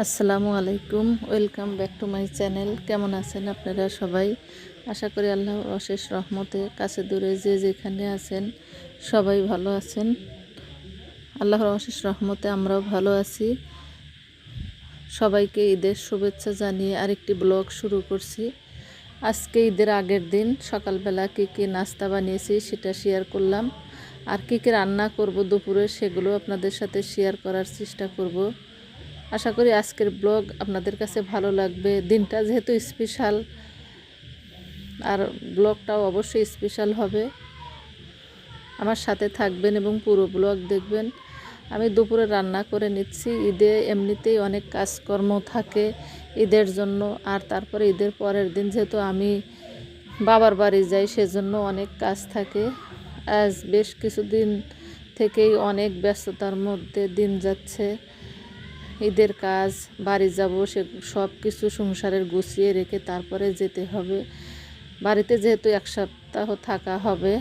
আসসালামু আলাইকুম, welcome back to my channel. কেমন আছেন আপনারা সবাই? আশা করি আল্লাহ অশেষ রহমতে কাছে দূরে যে যেখানে আছেন সবাই ভালো আছেন। আল্লাহর অশেষ রহমতে আমরাও ভালো আছি। সবাইকে ঈদের শুভেচ্ছা জানিয়ে আরেকটি ব্লগ শুরু করছি। আজকে ঈদের আগের দিন সকালবেলা কী কী নাস্তা বানিয়েছি সেটা শেয়ার করলাম। আর কী কী রান্না করব দুপুরে সেগুলো আপনাদের সাথে শেয়ার করার চেষ্টা করব। আশা করি আজকের ব্লগ আপনাদের কাছে ভালো লাগবে। দিনটা যেহেতু স্পেশাল আর ব্লগটাও অবশ্যই স্পেশাল হবে। আমার সাথে থাকবেন এবং পুরো ব্লগ দেখবেন। আমি দুপুরে রান্না করে নিচ্ছি। ঈদে এমনিতেই অনেক কাজকর্ম থাকে ঈদের জন্য, আর তারপরে ঈদের পরের দিন যেহেতু আমি বাবার বাড়ি যাই, সেজন্য অনেক কাজ থাকে। আজ বেশ কিছুদিন থেকেই অনেক ব্যস্ততার মধ্যে দিন যাচ্ছে। ঈদের কাজ, বাড়ি যাব, সে সব কিছু সংসারের গুছিয়ে রেখে তারপরে যেতে হবে। বাড়িতে যেহেতু এক সপ্তাহ থাকা হবে,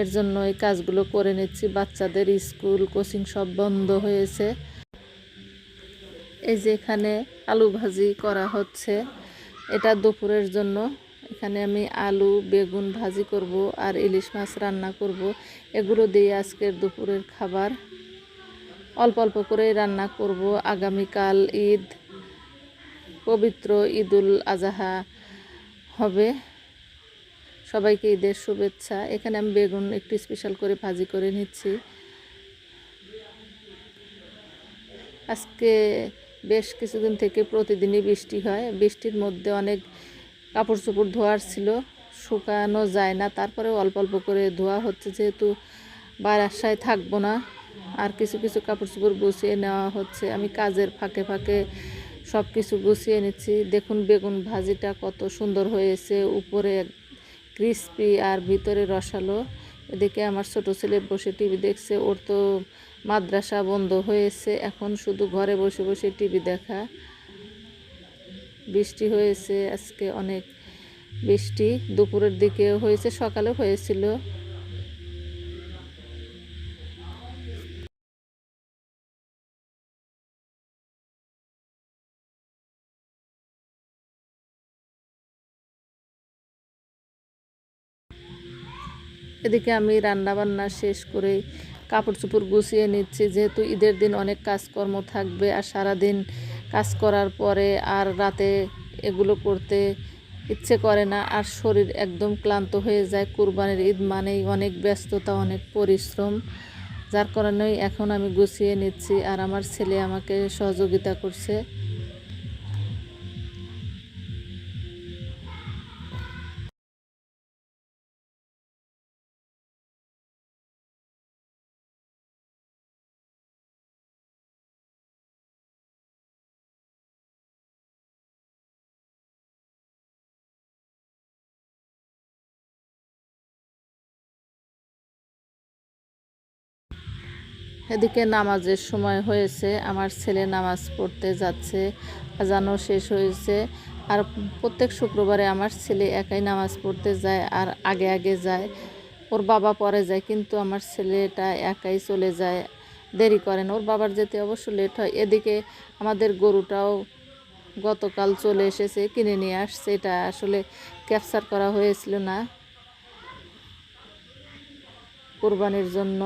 এর জন্য এই কাজগুলো করে নিচ্ছি। বাচ্চাদের স্কুল, কোচিং সব বন্ধ হয়েছে। এই যে এখানে আলু ভাজি করা হচ্ছে, এটা দুপুরের জন্য। এখানে আমি আলু, বেগুন ভাজি করব আর ইলিশ মাছ রান্না করব। এগুলো দিয়ে আজকের দুপুরের খাবার। অল্প অল্প করে রান্না করব। আগামীকাল ঈদ, পবিত্র ঈদুল আজহা হবে। সবাইকে ঈদের শুভেচ্ছা। এখানে আমি বেগুন একটু স্পেশাল করে ভাজি করে নিচ্ছি। আজকে বেশ কিছুদিন থেকে প্রতিদিনই বৃষ্টি হয়। বৃষ্টির মধ্যে অনেক কাপড় চোপড় ধোয়ার ছিল, শুকানো যায় না। তারপরে অল্প অল্প করে ধোয়া হচ্ছে। যেহেতু বারাসায় থাকব না আর কিছু কিছু কাপড় চোপড় গুছিয়ে নেওয়া হচ্ছে। আমি কাজের ফাঁকে ফাঁকে সব কিছু গুছিয়ে নিচ্ছি। দেখুন বেগুন ভাজিটা কত সুন্দর হয়েছে। উপরে ক্রিস্পি আর ভিতরে রসালো। এদিকে আমার ছোট ছেলে বসে টিভি দেখছে। ওর তো মাদ্রাসা বন্ধ হয়েছে। এখন শুধু ঘরে বসে বসে টিভি দেখা। বৃষ্টি হয়েছে, আজকে অনেক বৃষ্টি। দুপুরের দিকে হয়েছে, সকালে হয়েছিল। এদিকে আমি রান্না বান্না শেষ করে কাপড় চোপড় গুছিয়ে নিচ্ছি। যেহেতু ঈদের দিন অনেক কাজকর্ম থাকবে আর সারাদিন কাজ করার পরে আর রাতে এগুলো করতে ইচ্ছে করে না আর শরীর একদম ক্লান্ত হয়ে যায়। কুরবানির ঈদ মানেই অনেক ব্যস্ততা, অনেক পরিশ্রম, যার কারণেই এখন আমি গুছিয়ে নিচ্ছি আর আমার ছেলে আমাকে সহযোগিতা করছে। এদিকে নামাজের সময় হয়েছে, আমার ছেলে নামাজ পড়তে যাচ্ছে, আজানও শেষ হয়েছে। আর প্রত্যেক শুক্রবারে আমার ছেলে একাই নামাজ পড়তে যায় আর আগে আগে যায়। ওর বাবা পরে যায়, কিন্তু আমার ছেলেটা একাই চলে যায়। দেরি করেন, ওর বাবার যেতে অবশ্য লেট হয়। এদিকে আমাদের গরুটাও গতকাল চলে এসেছে, কিনে নিয়ে আসছে। এটা আসলে ক্যাপচার করা হয়েছিল না। কোরবানির জন্য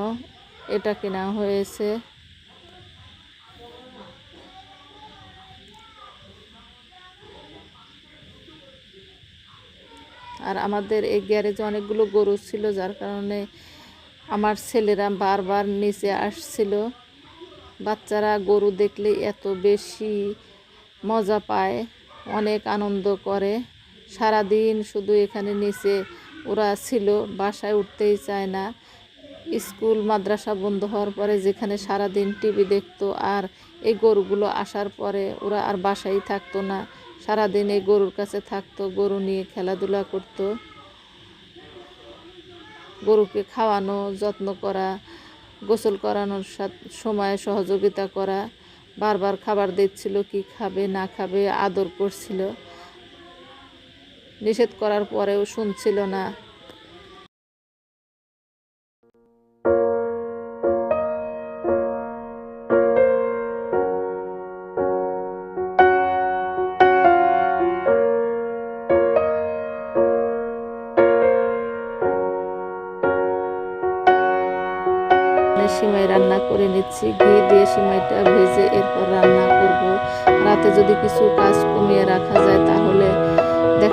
এটা কেনা হয়েছে। আর আমাদের এই গ্যারেজে অনেকগুলো গরু ছিল, যার কারণে আমার ছেলেরা বারবার নিচে আসছিল। বাচ্চারা গরু দেখলে এত বেশি মজা পায়, অনেক আনন্দ করে। সারাদিন শুধু এখানে নিচে ওরা ছিল, বাসায় উঠতেই চায় না। স্কুল, মাদ্রাসা বন্ধ হওয়ার পরে যেখানে সারা দিন টিভি দেখতো আর এই গরুগুলো আসার পরে ওরা আর বাসায় থাকতো না। সারাদিন এই গরুর কাছে থাকতো, গরু নিয়ে খেলাধুলা করতো। গরুকে খাওয়ানো, যত্ন করা, গোসল করানোর সময় সহযোগিতা করা, বারবার খাবার দিচ্ছিল, কি খাবে, না খাবে, আদর করছিল। নিষেধ করার পরেও শুনছিল না।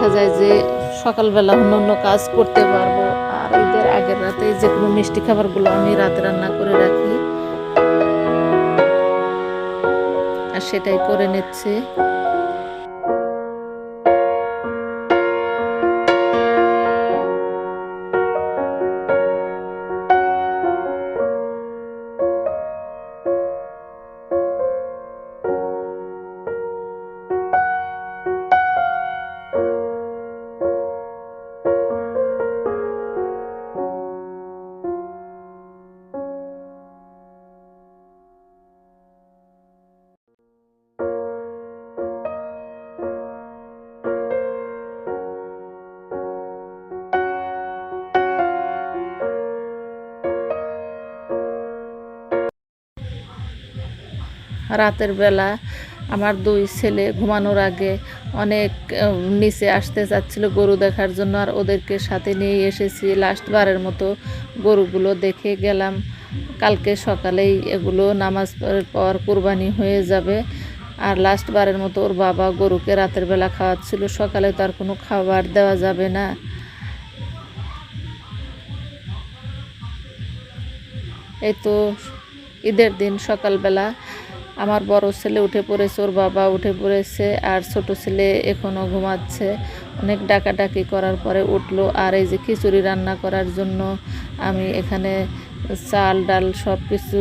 দেখা যায় যে সকালবেলা অন্য অন্য কাজ করতে পারব, আর ঈদের আগের রাতে যে কোনো মিষ্টি খাবারগুলো আমি রাতে রান্না করে রাখি। আর সেটাই করে নিচ্ছে। রাতের বেলা আমার দুই ছেলে ঘুমানোর আগে অনেক নিচে আসতে চাচ্ছিল গরু দেখার জন্য আর ওদেরকে সাথে নিয়ে এসেছি। লাস্ট বারের মতো গরুগুলো দেখে গেলাম। কালকে সকালেই এগুলো নামাজ পর কোরবানি হয়ে যাবে। আর লাস্ট বারের মতো ওর বাবা গরুকে রাতের বেলা খাওয়াচ্ছিল। সকালে তো আর কোনো খাবার দেওয়া যাবে না। এই তো ঈদের দিন সকালবেলা আমার বড় ছেলে উঠে পড়েছে, ওর বাবা উঠে পড়েছে আর ছোট ছেলে এখনও ঘুমাচ্ছে। অনেক ডাকাডাকি করার পরে উঠল আর এই যে খিচুড়ি রান্না করার জন্য আমি এখানে চাল, ডাল সব কিছু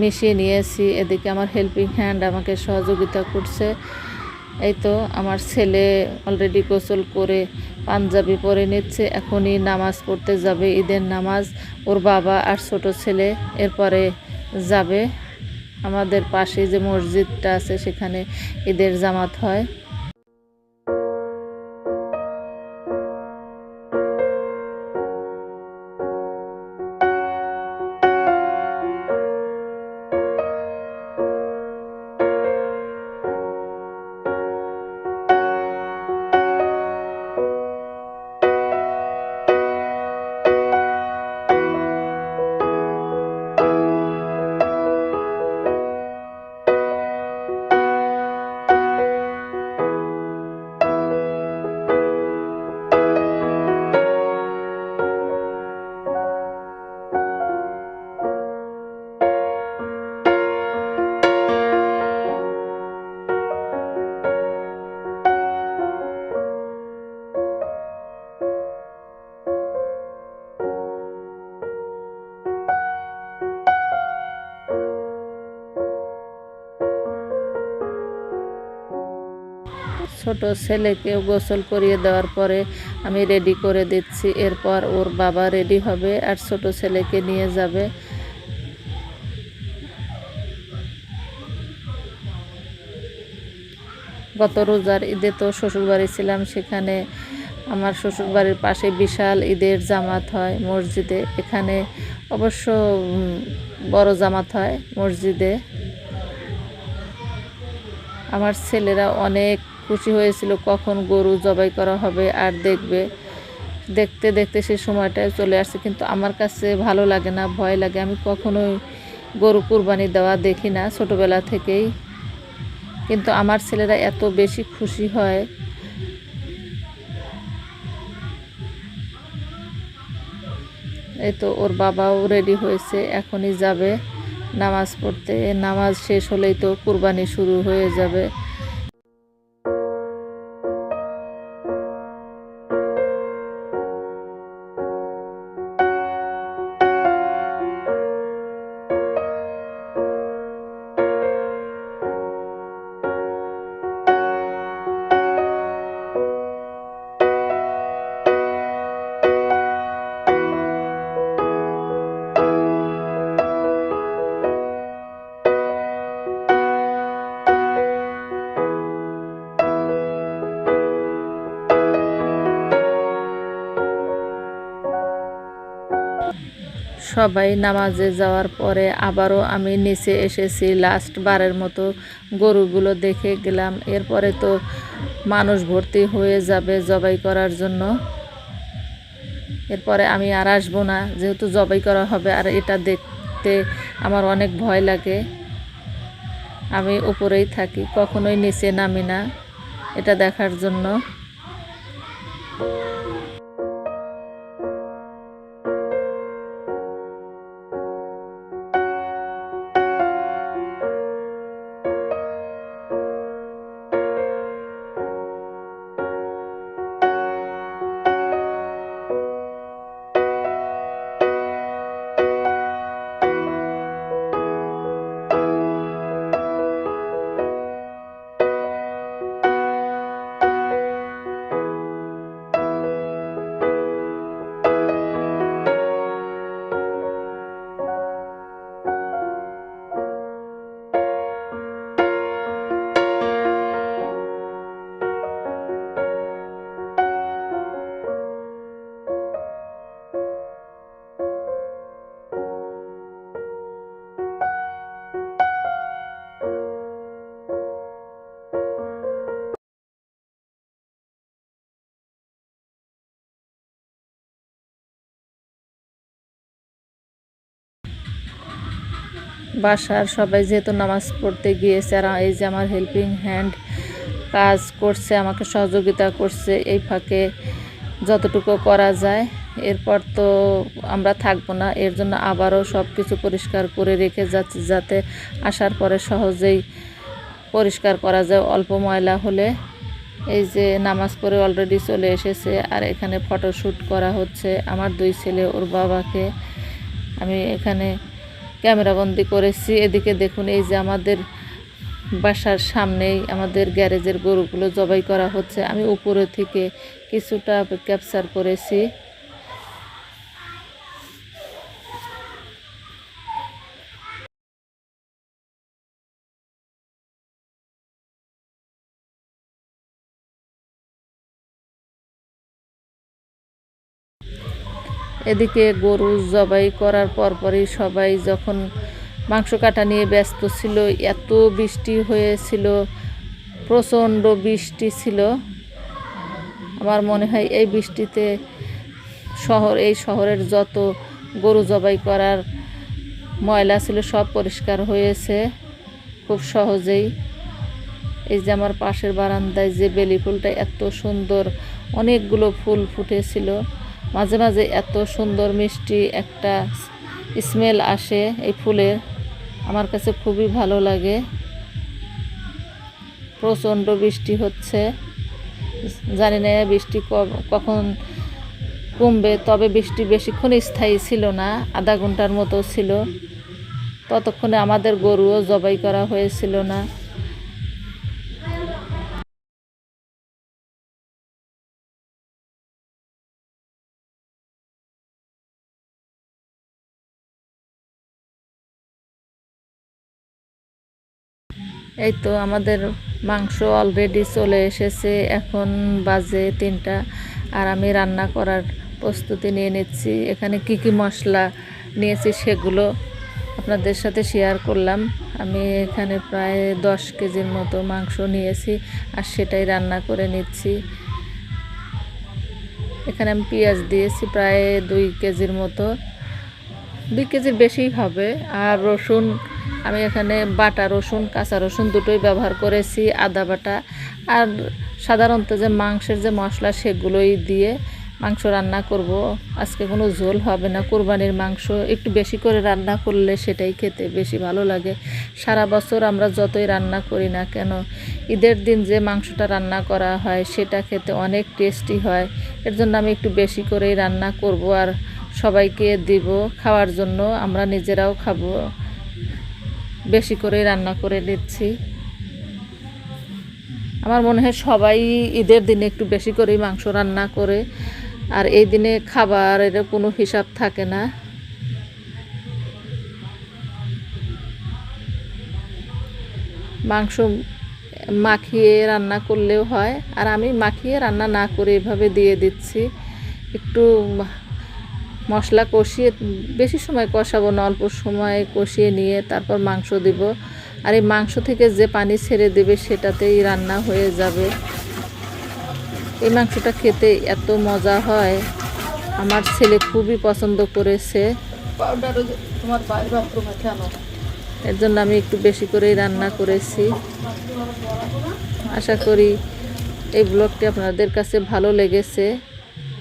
মিশিয়ে নিয়েছি। এদিকে আমার হেল্পিং হ্যান্ড আমাকে সহযোগিতা করছে। এই তো আমার ছেলে অলরেডি গোসল করে পাঞ্জাবি পরে নিচ্ছে, এখনই নামাজ পড়তে যাবে, ঈদের নামাজ। ওর বাবা আর ছোট ছেলে এরপরে যাবে। আমাদের পাশে যে মসজিদটা আছে সেখানে ঈদের জামাত হয়। ছোট ছেলেকেও গোসল করিয়ে দেওয়ার পরে আমি রেডি করে দিচ্ছি। এরপর ওর বাবা রেডি হবে আর ছোট ছেলেকে নিয়ে যাবে। গত রোজার ঈদে তো শ্বশুরবাড়ি ছিলাম, সেখানে আমার শ্বশুরবাড়ির পাশে বিশাল ঈদের জামাত হয় মসজিদে। এখানে অবশ্য বড় জামাত হয় মসজিদে। আমার ছেলেরা অনেক খুশি হয়েছিল, কখন গরু জবাই করা হবে আর দেখবে। দেখতে দেখতে সে সময়টা চলে আসছে, কিন্তু আমার কাছে ভালো লাগে না, ভয় লাগে। আমি কখনোই গরু কুরবানি দেওয়া দেখি না ছোটোবেলা থেকেই। কিন্তু আমার ছেলেরা এত বেশি খুশি হয়। এই তো ওর বাবাও রেডি হয়েছে, এখনই যাবে নামাজ পড়তে। নামাজ শেষ হলেই তো কুরবানি শুরু হয়ে যাবে। সবাই নামাজে যাওয়ার পরে আবারও আমি নিচে এসেছি লাস্ট বারের মতো গরুগুলো দেখে গেলাম। এরপরে তো মানুষ ভর্তি হয়ে যাবে জবাই করার জন্য। এরপরে আমি আর আসব না, যেহেতু জবাই করা হবে আর এটা দেখতে আমার অনেক ভয় লাগে। আমি উপরেই থাকি, কখনোই নিচে নামি না, এটা দেখার জন্য। বাসার সবাই যেহেতু নামাজ পড়তে গিয়েছে আর এই যে আমার হেল্পিং হ্যান্ড কাজ করছে, আমাকে সহযোগিতা করছে, এই ফাঁকে যতটুকু করা যায়। এরপর তো আমরা থাকব না, এর জন্য আবারও সব কিছু পরিষ্কার করে রেখে যাচ্ছি যাতে আসার পরে সহজেই পরিষ্কার করা যায় অল্প ময়লা হলে। এই যে নামাজ পড়ে অলরেডি চলে এসেছে আর এখানে ফটোশ্যুট করা হচ্ছে। আমার দুই ছেলে, ওর বাবাকে। আমি এখানে ক্যামেরাবন্দি করেছি। এদিকে দেখুন, এই যে আমাদের বাসার সামনেই আমাদের গ্যারেজের গরুগুলো জবাই করা হচ্ছে। আমি উপরে থেকে কিছুটা ক্যাপচার করেছি। এদিকে গরু জবাই করার পরপরই সবাই যখন মাংস কাটা নিয়ে ব্যস্ত ছিল, এত বৃষ্টি হয়েছিল, প্রচণ্ড বৃষ্টি ছিল। আমার মনে হয় এই বৃষ্টিতে শহর, এই শহরের যত গরু জবাই করার ময়লা ছিল সব পরিষ্কার হয়েছে খুব সহজেই। এই যে আমার পাশের বারান্দায় যে বেলি ফুলটা এত সুন্দর, অনেকগুলো ফুল ফুটেছিল। মাঝে মাঝে এত সুন্দর মিষ্টি একটা স্মেল আসে এই ফুলের আমার কাছে খুবই ভালো লাগে। প্রচণ্ড বৃষ্টি হচ্ছে। জানি না বৃষ্টি কখন কমবে, তবে বৃষ্টি বেশিক্ষণ স্থায়ী ছিল না, আধা ঘণ্টার মতো ছিল। ততক্ষণে আমাদের গরুও জবাই করা হয়েছিল না। এই তো আমাদের মাংস অলরেডি চলে এসেছে। এখন বাজে তিনটা আর আমি রান্না করার প্রস্তুতি নিয়ে নিচ্ছি। এখানে কি কি মশলা নিয়েছি সেগুলো আপনাদের সাথে শেয়ার করলাম। আমি এখানে প্রায় দশ কেজির মতো মাংস নিয়েছি আর সেটাই রান্না করে নিচ্ছি। এখানে আমি পেঁয়াজ দিয়েছি প্রায় দুই কেজির মতো। দুই কেজির বেশি হবে। আর রসুন আমি এখানে বাটা রসুন, কাঁচা রসুন দুটোই ব্যবহার করেছি, আদা বাটা। আর সাধারণত যে মাংসের যে মশলা সেগুলোই দিয়ে মাংস রান্না করব। আজকে কোনো ঝোল হবে না, কোরবানির মাংস। একটু বেশি করে রান্না করলে সেটাই খেতে বেশি ভালো লাগে। সারা বছর আমরা যতই রান্না করি না কেন, ঈদের দিন যে মাংসটা রান্না করা হয় সেটা খেতে অনেক টেস্টি হয়। এর জন্য আমি একটু বেশি করেই রান্না করব আর সবাইকে দিব। খাওয়ার জন্য আমরা নিজেরাও খাব। বেশি করে রান্না করে নিচ্ছি আমার মনে হয় সবাই ঈদের দিনে একটু বেশি করেই মাংস রান্না করে, আর এই দিনে খাবারের কোনো হিসাব থাকে না। মাংস মাখিয়ে রান্না করলেও হয়, আর আমি মাখিয়ে রান্না না করে এভাবে দিয়ে দিচ্ছি। একটু মশলা কষিয়ে বেশি সময় কষাবো না অল্প সময় কষিয়ে নিয়ে তারপর মাংস দিব। আর এই মাংস থেকে যে পানি ছেড়ে দেবে সেটাতেই রান্না হয়ে যাবে। এই মাংসটা খেতে এত মজা হয়। আমার ছেলে খুবই পছন্দ করেছে। এর জন্য আমি একটু বেশি করেই রান্না করেছি। আশা করি এই ব্লগটি আপনাদের কাছে ভালো লেগেছে।